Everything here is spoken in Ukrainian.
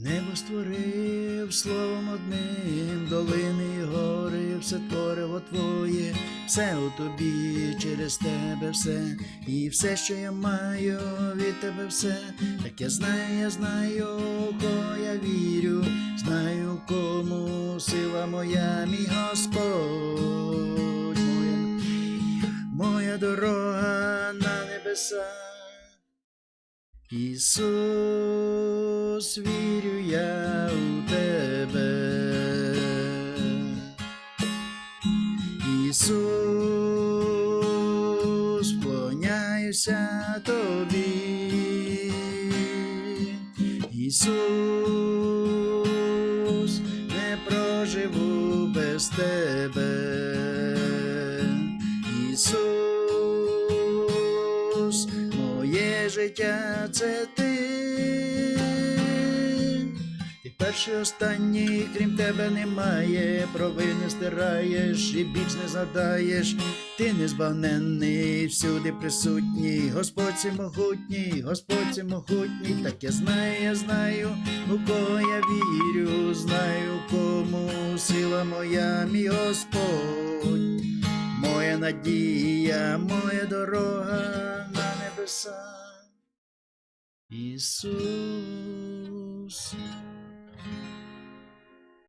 Небо створив словом одним, долини і гори, все твориво твоє, все у тобі, через тебе все, і все, що я маю, від тебе все. Так я знаю, я знаю, кого я вірю, знаю, кому сила моя, мій Господь, моя, моя дорога на небеса. Ісус, вірю я у тебе. Ісус, вклоняюся тобі. Ісус, не проживу без тебе. Ісус, моє життя це ти. Перший останній, крім тебе немає, провини стираєш і біч не задаєш, ти незбагненний, всюди присутній, Господь всемогутній, Господь всемогутній, так я знаю, я знаю, у кого я вірю, знаю, кому сила моя, мій Господь, моя надія, моя дорога на небеса. Ісус.